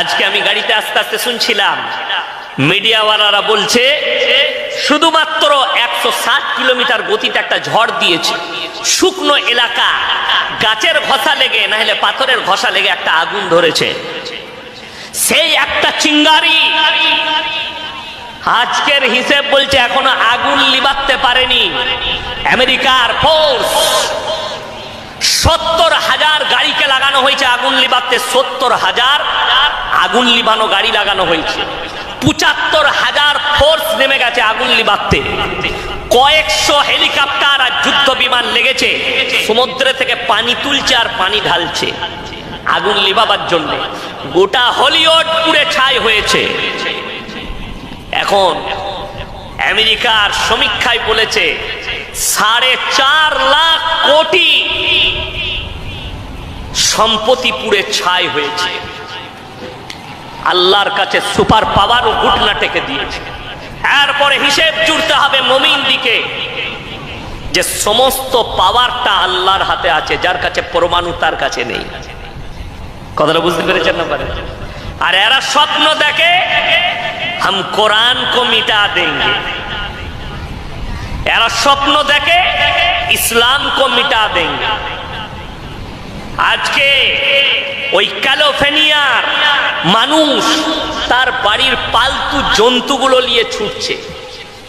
আজকে আমি গাড়িতে আস্তে আস্তে শুনছিলাম, মিডিয়াওয়ালারা বলছে, শুধুমাত্র একশো ষাট কিলোমিটার গতিতে একটা ঝড় দিয়েছে। শুকনো এলাকা, গাছের ঘষা লেগে না হলে পাথরের ঘষা লেগে একটা আগুন ধরেছে। সেই একটা চিঙ্গারি, আজকের হিসেব বলছে এখনও আগুন লিবাতে পারেনি। আমেরিকার ফোর্স, সত্তর হাজার গাড়িকে লাগানো হয়েছে আগুন লিবাতে সত্তর হাজার আগুন লিবানো গাড়ি লাগানো হয়েছে। পঁচাত্তর হাজার ফোর্স নেমে গেছে আগুন লিবাতে কয়েকশো হেলিকপ্টার আর যুদ্ধ বিমান লেগেছে। সমুদ্রে থেকে পানি তুলছে আর পানি ঢালছে। আগুন লিবাবার জন্য গোটা হলিউড পুড়ে ছাই হয়েছে। এখন আমেরিকার সমীক্ষায় বলেছে সাড়ে চার লাখ কোটি সম্পত্তি পুড়ে ছাই হয়েছে। আল্লাহর কাছে সুপার পাওয়ার ও ঘুটনা টেকে দিয়েছে। এরপরে হিসেব জুড়তে হবে মমিন দিকে যে সমস্ত পাওয়ারটা আল্লাহর হাতে আছে, যার কাছে পরমাণু তার কাছে নেই। কথাটা বুঝতে পেরেছেন না পারে? আর এরা স্বপ্ন দেখে, হাম কোরআন কো মিটা দেঙ্গে এরা স্বপ্ন দেখে ইসলাম কো মিটা দেঙ্গে আজকে ওই ক্যালোফেনিয়ার মানুষ তার বাড়ির পালতু জন্তুগুলো নিয়ে ছুটছে।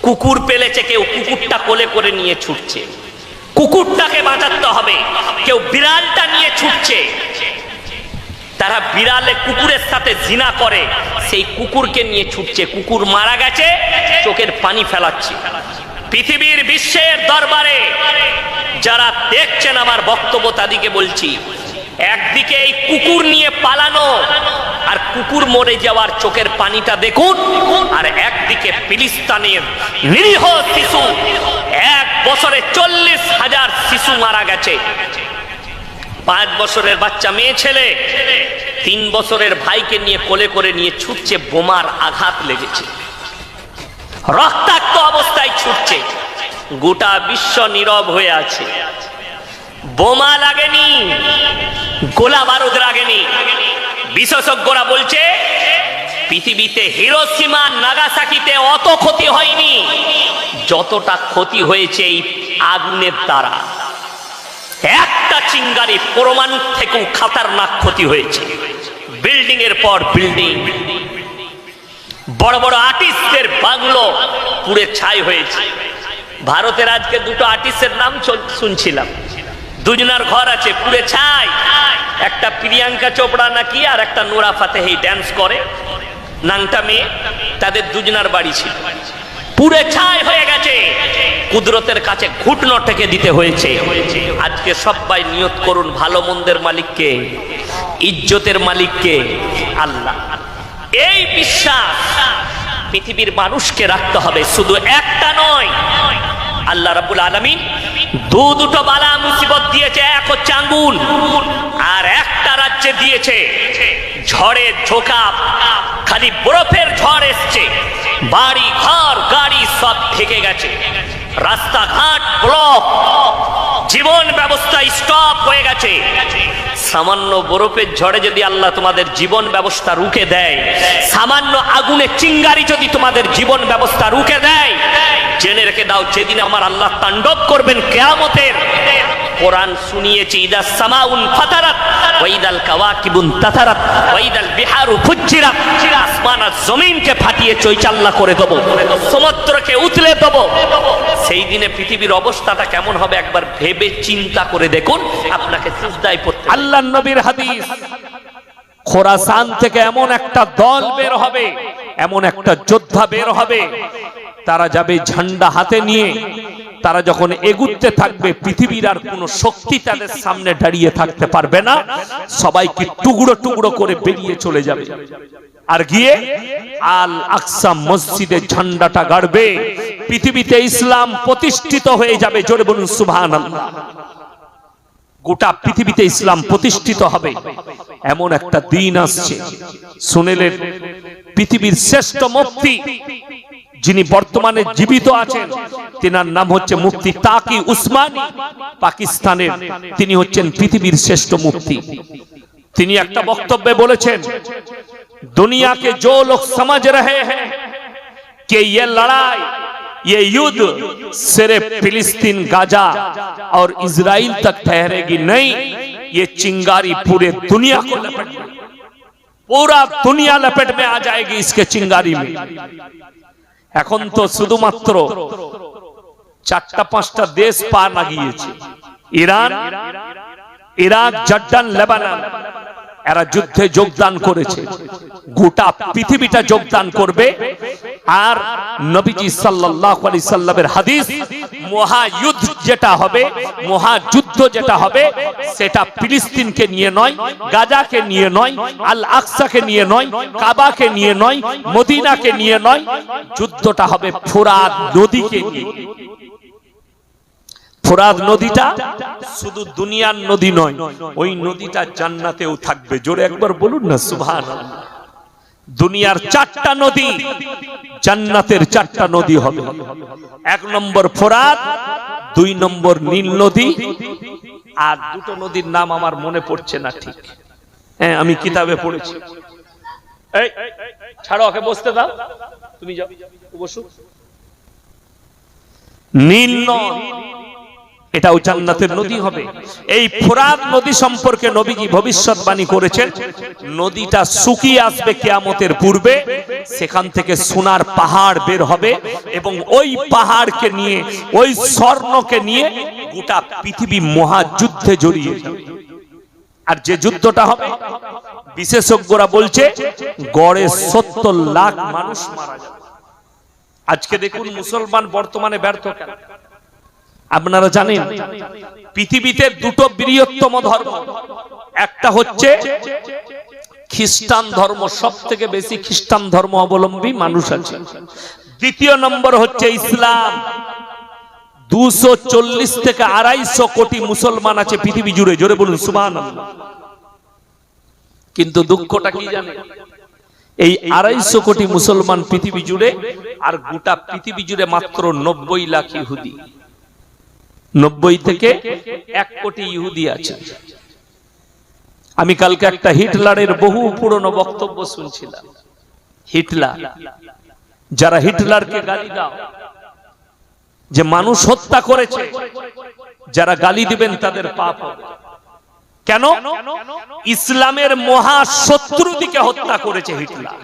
কুকুর পেলেছে কেউ, কুকুরটা কোলে করে নিয়ে ছুটছে। কুকুরটাকে বাঁচাতে হবে। কেউ বিড়ালটা নিয়ে ছুটছে। তারা বিড়ালে কুকুরের সাথে জিনা করে। সেই কুকুরকে নিয়ে ছুটছে। কুকুর মারা গেছে, চোখের পানি ফেলাচ্ছে। পৃথিবীর বিশ্বের দরবারে যারা দেখছেন আমার বক্তব্য তাদিকে বলছি একদিকে এই কুকুর নিয়ে পালানো আর কুকুর মরে যাওয়ার চোখের পানিটা দেখুন আর একদিকে ফিলিস্তানের নিরীহ শিশু। এক বছরে চল্লিশ হাজার শিশু মারা গেছে। পাঁচ বছরের বাচ্চা মেয়ে ছেলে, তিন বছরের ভাইকে নিয়ে কোলে করে নিয়ে ছুটছে, বোমার আঘাত লেগেছে। রক্তাক্ত অবস্থায় ছুটছে। গোটা বিশ্ব নীরব হয়ে আছে। বোমা লাগেনি, গোলা বারুদ লাগেনি। বিশেষজ্ঞরা বলছে, পৃথিবীতে হিরোসীমা নাগাসাকিতে অত ক্ষতি হয়নি। যতটা ক্ষতি হয়েছে এই আগুনের দ্বারা। একটা চিঙ্গারি পরমাণু থেকেও খাতারনাক ক্ষতি হয়েছে। বিল্ডিং এর পর বিল্ডিং। বড় বড় আর্টিস্টের বাংলো পুড়ে ছাই হয়েছে। ভারতের আজকে দুটো আর্টিস্টের নাম শুনছিলাম। দুজনার ঘর আছে, পুড়ে ছাই। একটা প্রিয়াঙ্কা চোপড়া নাকি আর একটা নোরা ফাতেহি ড্যান্স করে। নাংটা মেয়ে, তাদের দুজনার বাড়ি ছিল। পুড়ে ছাই হয়ে গেছে। কুদরতের কাছে ঘুটনো টেকে দিতে হয়েছে। আজকে সবাই নিয়ত করুন ভালো মন্দের মালিককে, ইজ্জতের মালিককে, আল্লাহ। এই বিশ্বাস পৃথিবীর মানুষকে রাখতে হবে, শুধু একটা নয় আল্লাহ রাবুল আলমিন দু দুটো বালা মুসিবত দিয়েছে, এক হচ্ছে আঙ্গুল, আর একটা রাজ্যে দিয়েছে, ঝড়ের ঝোঁকা, খালি বরফের ঝড় এসছে, বাড়ি, ঘর, গাড়ি সব থেকে গেছে, রাস্তাঘাট ব্লক, জীবন ব্যবস্থা স্টপ হয়ে গেছে, সামান্য বরফের ঝড়ে যদি আল্লাহ তোমাদের জীবন ব্যবস্থা রুখে দেয়, সামান্য আগুনে চিঙ্গারি যদি তোমাদের জীবন ব্যবস্থা রুখে দেয় জেনে রেখে দাও, যেদিন আমার আল্লাহ তাণ্ডব করবেন কেয়ামতের। কোরআন শুনিয়েছি, ইদা সামাউন ফাতারাত ওয়াইদাল কাওয়াকিবুন তাতারাত ওয়াইদাল বিহারু ফুজ্জিরাত। আসমান আর জমিনকে ফাটিয়ে চৈচাল্লা করে দেবো, সমুদ্রকে উতলে দেবো। সেই দিনে পৃথিবীর অবস্থাটা কেমন হবে একবার ভেবে চিন্তা করে দেখুন, আপনাকে সিজদায় পড়তে আল্লাহ নবীর হাদিস, খোরাসান থেকে এমন একটা দল বের হবে, এমন একটা যোদ্ধা বের হবে তারা যাবে ঝান্ডা হাতে নিয়ে। তারা যখন এগুতে থাকবে, পৃথিবীর আর কোনো শক্তি তাদের সামনে দাঁড়িয়ে থাকতে পারবে না। সবাইকে টুকরো টুকরো করে বেরিয়ে চলে যাবে। আর গিয়ে আল আকসা মসজিদে ঝান্ডাটা গাড়বে। পৃথিবীতে ইসলাম প্রতিষ্ঠিত হয়ে যাবে, জোরে বলুন, সুবহানাল্লাহ। গোটা পৃথিবীতে ইসলাম প্রতিষ্ঠিত হবে। এমন একটা দিন আসছে। শুনেলেন, পৃথিবীর শ্রেষ্ঠ মুক্তি যিনি বর্তমানে জীবিত আছেন তেনার নাম হচ্ছে মুফতি তাকি উসমানী পাকিস্তানের তিনি হচ্ছেন পৃথিবীর শ্রেষ্ঠ মুক্তি তিনি একটা বক্তব্যে বলেছেন दुनिया के जो लोग समझ रहे हैं कि ये लड़ाई ये युद्ध सिर्फ फिलिस्तीन गाजा और इजराइल तक ठहरेगी नहीं ये चिंगारी पूरे दुनिया को लपेट लेगी। पूरा दुनिया लपेट में आ जाएगी इसके चिंगारी में এখন তো শুধুমাত্র চারটা, পাঁচটা দেশ পা লাগিয়েছে ইরান, ইরাক, জর্ডান, লেবানন, এরা যুদ্ধে যোগদান করেছে। গোটা পৃথিবীটা যোগদান করবে। আর নবীজি সাল্লাল্লাহু আলাইহি সাল্লামের হাদিস মহাযুদ্ধ যেটা হবে, মহাযুদ্ধ যেটা হবে, সেটা ফিলিস্তিনকে নিয়ে নয়, গাজাকে নিয়ে নয় আল আকসাকে নিয়ে নয়, কাবাকে নিয়ে নয়, মদিনাকে নিয়ে নয়, যুদ্ধটা হবে ফোরাত নদীকে নিয়ে। ফোরাত নদীটা শুধু দুনিয়ার নদী নয়, ওই নদীটা জান্নাতেও থাকবে। জোরে একবার বলুন না সুবহান দুনিয়ার চারটা নদী, জান্নাতের চারটা নদী হবে। এক নম্বর ফোরাত, দুই নম্বর নীল নদী, আর দুটো নদীর নাম আমার মনে পড়ছে না ঠিক। হ্যাঁ আমি কিতাবে পড়েছি। ছাড়ো, ওকে বসতে দাও। তুমি নীল নদ এটাও জান্নাতের নদী হবে। এই ফোরাত নদী সম্পর্কে নবীজি ভবিষ্যৎবাণী করেছেন, নদীটা শুকিয়ে আসবে কিয়ামতের পূর্বে, সেখান থেকে সোনার পাহাড় বের হবে এবং ওই পাহাড়কে নিয়ে, ওই স্বর্ণকে নিয়ে গোটা পৃথিবী মহাযুদ্ধে জড়িয়ে যাবে। আর যে যুদ্ধটা হবে, বিশেষজ্ঞরা বলছে, গড়ে সত্তর লাখ মানুষ মারা যাবে। আজকে দেখুন মুসলমান বর্তমানে ব্যর্থ কেন? আপনারা জানেন, পৃথিবীতে দুটো বৃহত্তম ধর্ম। একটা হচ্ছে খ্রিস্টান ধর্ম সব থেকে বেশি খ্রিস্টান ধর্ম অবলম্বী মানুষ আছে। দ্বিতীয় নম্বর হচ্ছে ইসলাম। দুশো চল্লিশ থেকে আড়াইশো কোটি মুসলমান আছে পৃথিবী জুড়ে, জোরে বলুন সুবান কিন্তু দুঃখটা কি জানে এই আড়াইশো কোটি মুসলমান পৃথিবী জুড়ে, আর গোটা পৃথিবী জুড়ে মাত্র নব্বই লাখ ইহুদি। নব্বই থেকে এক কোটি ইহুদি আছে। আমি কালকে একটা হিটলারের বহু পুরনো বক্তব্য শুনছিলাম। হিটলার, যারা হিটলারকে গালি দাও, যে মানুষ হত্যা করেছে, যারা গালি দিবেন তাদের পাপ কেন? ইসলামের মহাশত্রু দিকে হত্যা করেছে হিটলার।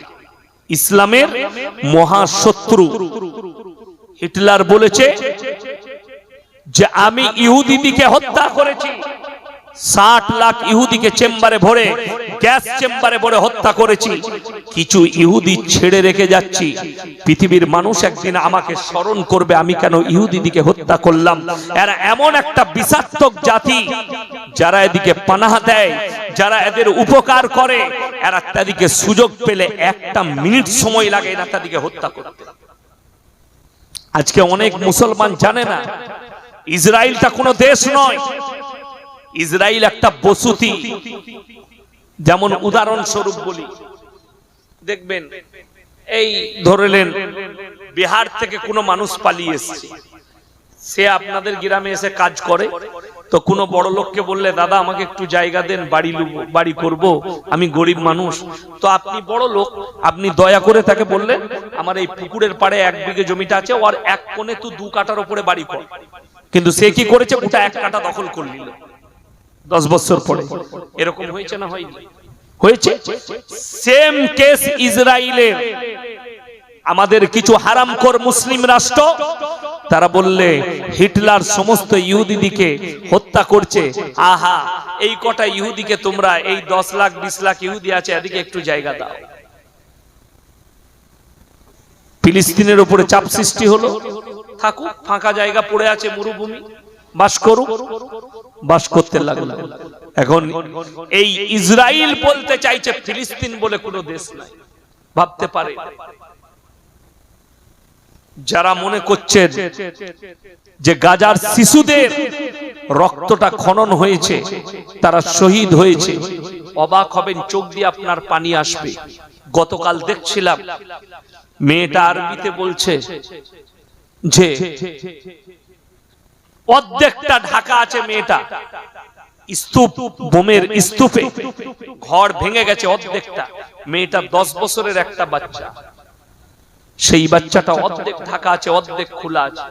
ইসলামের মহাশত্রু। হিটলার বলেছে যে আমি ইহুদিদিকে হত্যা করেছি। ষাট লাখ ইহুদিকে চেম্বারে ভরে গ্যাস চেম্বারে ভরে হত্যা করেছি। কিছু ইহুদি ছেড়ে রেখে যাচ্ছি। পৃথিবীর মানুষ একদিন আমাকে স্মরণ করবে আমি কেন ইহুদিদিকে হত্যা করলাম? এরা এমন একটা বিষাক্তক জাতি যারা এদিকে পানাহ দেয় যারা এদের উপকার করে এরা তাদেরকে সুযোগ পেলে একটা মিনিট সময় লাগে না তাদেরকে হত্যা করতে। আজকে অনেক মুসলমান জানে না ইসরায়েলটা কোনো দেশ নয়। ইসরায়েল একটা বসতি। যেমন উদাহরণস্বরূপ বলি। দেখবেন, এই ধরলেন বিহার থেকে কোনো মানুষ পালিয়ে এসছে। সে আপনাদের গ্রামে এসে কাজ করে। তো কোনো বড় লোককে বললে, দাদা, আমাকে একটু জায়গা দেন, বাড়ি বাড়ি করব, আমি গরিব মানুষ। তো আপনি বড় লোক, আপনি দয়া করে তাকে বললেন, আমার এই পুকুরের পাড়ে এক বিঘে জমিটা আছে, ওর এক কোণে তুই দু কাটার উপরে বাড়ি কর। কিন্তু সে কি করেছে? ওটা এক কাটা দখল করে নিল। দশ বছর পরে। এরকম হয়েছে না হয়নি? হয়েছে? সেম কেস ইসরায়েলের আমাদের কিছু হারামখোর মুসলিম রাষ্ট্র, তারা বললে, হিটলার সমস্ত ইহুদিদিকে হত্যা করছে। আহা, এই কটা ইহুদিকে তোমরা, এই দশ লাখ, বিশ লাখ ইহুদি আছে, এদিকে একটু জায়গা দাও। ফিলিস্তিনের উপরে চাপ সৃষ্টি হলো। থাকুক, ফাঁকা জায়গা পড়ে আছে মরুভূমি, বাস করুক, বাস করতে লাগল। এখন এই ইসরায়েল বলতে চাইছে ফিলিস্তিন বলে কোনো দেশ নাই। ভাবতে পারে। যারা মনে করছেন যে গাজার শিশুদের রক্তটা খনন হয়েছে, তারা শহীদ হয়েছে, অবাক হবেন, চোখ দিয়ে আপনার পানি আসবে। গতকাল দেখছিলাম, মেয়েটা আরবিতে বলছে যে অর্ধেকটা ঢাকা আছে মেয়েটা। স্তূপ, বোমের স্তূপে। ঘর ভেঙে গেছে অর্ধেকটা। মেয়েটা দশ বছরের একটা বাচ্চা। সেই বাচ্চাটা অর্ধেক ঢাকা আছে, অর্ধেক খোলা আছে।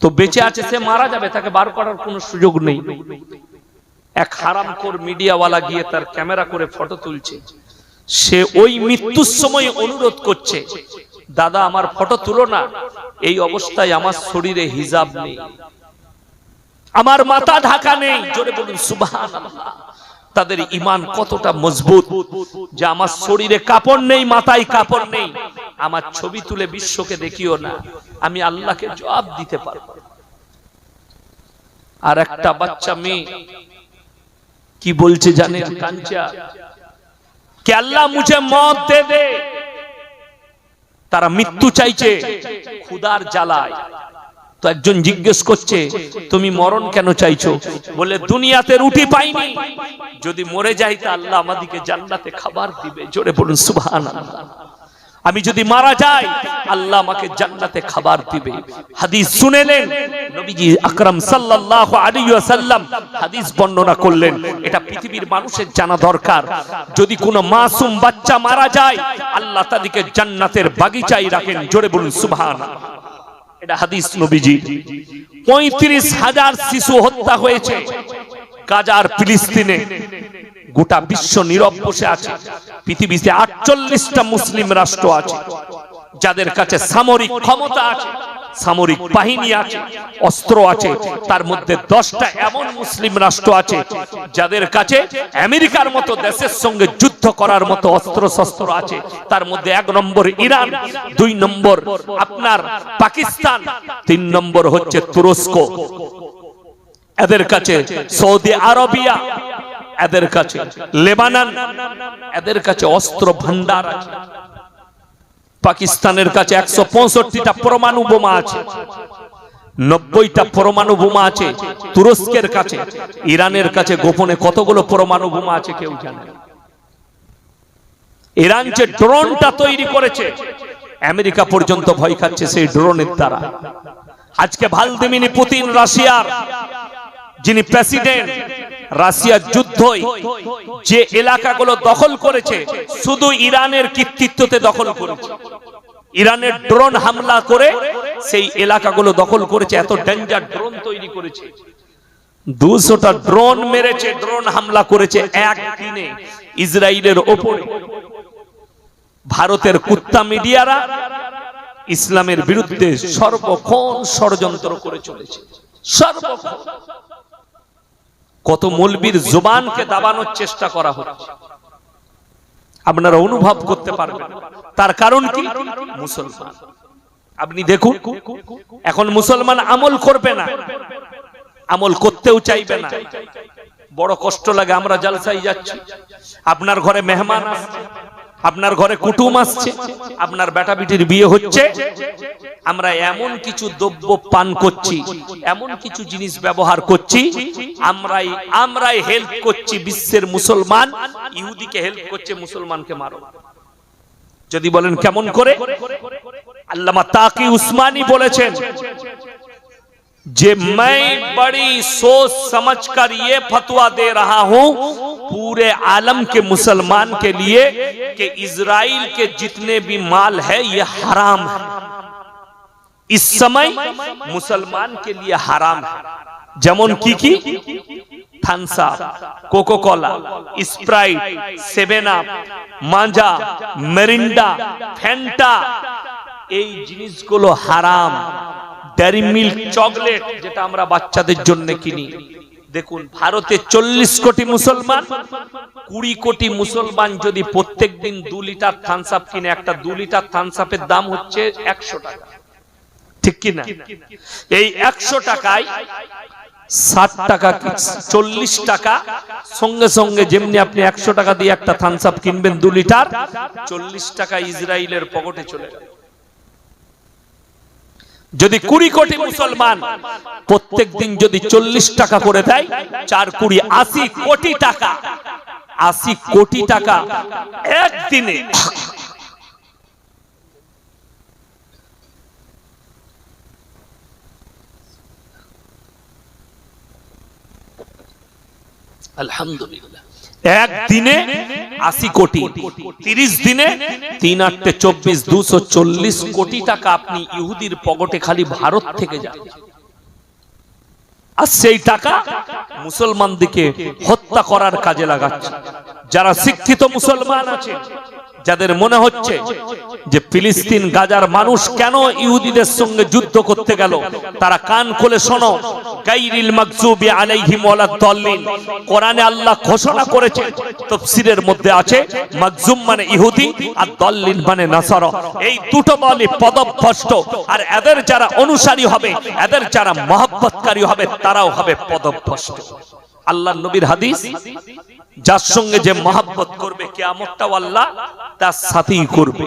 তো বেঁচে আছে, সে মারা যাবে, তাকে বার করার কোনো সুযোগ নেই। এক হারামখোর মিডিয়াওয়ালা গিয়ে তার ক্যামেরা করে ফটো তুলছে। সে ওই মৃত্যুর সময় অনুরোধ করছে দাদা, আমার ফটো তুলো না। এই অবস্থায় আমার শরীরে হিজাব নেই। আমার মাথা ঢাকা নেই। জোরে বলুন সুবহান তাদের ইমান কতটা মজবুত যে আমার শরীরে কাপড় নেই, মাথায় কাপড় নেই। আমার ছবি তুলে বিশ্বকে দেখিও না। আমি আল্লাহকে জবাব দিতে পারব আর একটা বাচ্চা মেয়ে কি বলছে জানেন, কাঞ্চা? কে আল্লাহ মুঝে মত দে দে। তারা মৃত্যু চাইছে খুদার জ্বালায়। তো একজন জিজ্ঞেস করছে, তুমি মরণ কেন চাইছো? বলে, দুনিয়াতে রুটি পাইনি। যদি মরে যাই তা আল্লাহ আমাদেরকে জান্নাতে খাবার দিবে। জোরে বলুন, সুবহানাল্লাহ। আমি যদি মারা যাই, আল্লাহ আমাকে জান্নাতে খাবার দিবে। হাদিস শুনেলেন, নবীজি আকরাম সাল্লাল্লাহু আলাইহি ওয়াসাল্লাম হাদিস বর্ণনা করলেন, এটা পৃথিবীর মানুষের জানা দরকার। যদি কোনো মাসুম বাচ্চা মারা যায়, আল্লাহ তাদেরকে জান্নাতের বাগিচায় রাখেন। জোরে বলুন, সুবহানাল্লাহ। এটা হাদিস নবীজি। পঁয়ত্রিশ হাজার শিশু হত্যা হয়েছে গাজার ফিলিস্তিনে। গোটা বিশ্ব নীরব বসে আছে। পৃথিবীতে আটচল্লিশটা মুসলিম রাষ্ট্র আছে, যাদের কাছে সামরিক ক্ষমতা আছে, সামরিক বাহিনী আছে, অস্ত্র আছে, তার মধ্যে দশটা এমন মুসলিম রাষ্ট্র আছে, যাদের কাছে আমেরিকার মতো দেশের সঙ্গে যুদ্ধ করার মতো অস্ত্র শস্ত্র আছে। তার মধ্যে এক নম্বর ইরান, দুই নম্বর আপনার পাকিস্তান, তিন নম্বর হচ্ছে তুরস্ক। এদের কাছে সৌদি আরবিয়া এদের কাছে। লেবানন এদের কাছে অস্ত্র ভান্ডার আছে। পাকিস্তানের কাছে একশো পঁয়ষট্টিটা পরমাণু বোমা আছে। নব্বইটা পরমাণু বোমা আছে তুরস্কের কাছে। ইরানের কাছে গোপনে কতগুলো পরমাণু বোমা আছে কেউ জানে? ইরান যে ড্রোনটা তৈরি করেছে, আমেরিকা পর্যন্ত ভয় খাচ্ছে সেই ড্রোনের দ্বারা। আজকে ভালদিমিনি পুতিন রাশিয়ার যিনি প্রেসিডেন্ট রাশিয়ার যুদ্ধই যে এলাকাগুলো দখল করেছে, শুধু ইরানের কৃতিত্বতে দখল করেছে। ইরানের ড্রোন হামলা করে সেই এলাকাগুলো দখল করেছে, এত ডেঞ্জার ড্রোন তৈরি করেছে। দুশোটা ড্রোন মেরেছে, ড্রোন হামলা করেছে একদিনে ইসরায়েলের ওপরে। ভারতের কুত্তা মিডিয়ারা ইসলামের বিরুদ্ধে সর্বক্ষণ ষড়যন্ত্র করে চলেছে। সর্বক্ষণ। কত মলবির জোবানকে দাবানোর চেষ্টা করা হচ্ছে আপনারা অনুভব করতে পারবেন। তার কারণ কি? মুসলমান। আপনি দেখুন, এখন মুসলমান আমল করবে না। আমল করতেও চাইবে না। বড় কষ্ট লাগে, আমরা জালসাই যাচ্ছি। আপনার ঘরে মেহমান আসছে। আপনার ঘরে কুটুম আসছে, আপনার বেটা বিটির বিয়ে হচ্ছে, আমরা এমন কিছু দ্রব্য পান করছি, এমন কিছু জিনিস ব্যবহার করছি, আমরাই আমরাই হেল্প করছি বিশ্বের মুসলমান, ইহুদিকে হেল্প করছে মুসলমানকে মারো। যদি বলেন কেমন করে? আল্লামা তাকি উসমানী বলেছেন जे मैं बड़ी सोच समझकर ये फतवा दे रहा हूं पूरे आलम के मुसलमान के लिए कि इजराइल के जितने भी माल है ये हराम है इस समय मुसलमान के लिए हराम है যেমন কি কি থানসা Coca Cola Sprite Seven Up Maaza Mirinda Fanta এই জিনিসগুলো হারাম ডেয়ারি মিল্ক চকলেট যেটা আমরা বাচ্চাদের জন্য কিনি। দেখুন, ভারতে চল্লিশ কোটি মুসলমান, কুড়ি কোটি মুসলমান যদি প্রত্যেক দিন দু লিটার থামস আপ কিনে, একটা দু লিটার থামস আপের দাম হচ্ছে একশো টাকা। ঠিক কিনা এই একশো টাকায় ষাট টাকা চল্লিশ টাকা? সঙ্গে সঙ্গে যেমনি আপনি একশো টাকা দিয়ে একটা থামস আপ কিনবেন দু লিটার, চল্লিশ টাকা ইসরায়েলের পকেটে চলে গেল। যদি কুড়ি কোটি মুসলমান প্রত্যেক দিন যদি চল্লিশ টাকা করে দেয়, চার কুড়ি, আশি কোটি টাকা, আশি কোটি টাকা একদিনে। আলহামদুলিল্লাহ। এক আশি কোটি, তিরিশ দিনে তিন আটটে চব্বিশ, দুশো চল্লিশ কোটি টাকা আপনি ইহুদির পকেটে খালি ভারত থেকে যান। আর সেই টাকা মুসলমানদিকে হত্যা করার কাজে লাগাচ্ছে। যারা শিক্ষিত মুসলমান আছে যাদের মনে হচ্ছে যে ফিলিস্তিন, গাজার মানুষ কেন ইহুদিদের সঙ্গে যুদ্ধ করতে গেল? তারা কান খুলে শোনো। আল্লাহ ঘোষণা করেছে মধ্যে আছে মাকজুম মানে ইহুদি আর মানে এই দুটো আর এদের যারা অনুসারী হবে, এদের হবে, তারাও হবে নবীর হাদিস যার সঙ্গে যে মহাব্বত করবে কেয়ামতটাও আল্লাহ তার সাথেই করবে।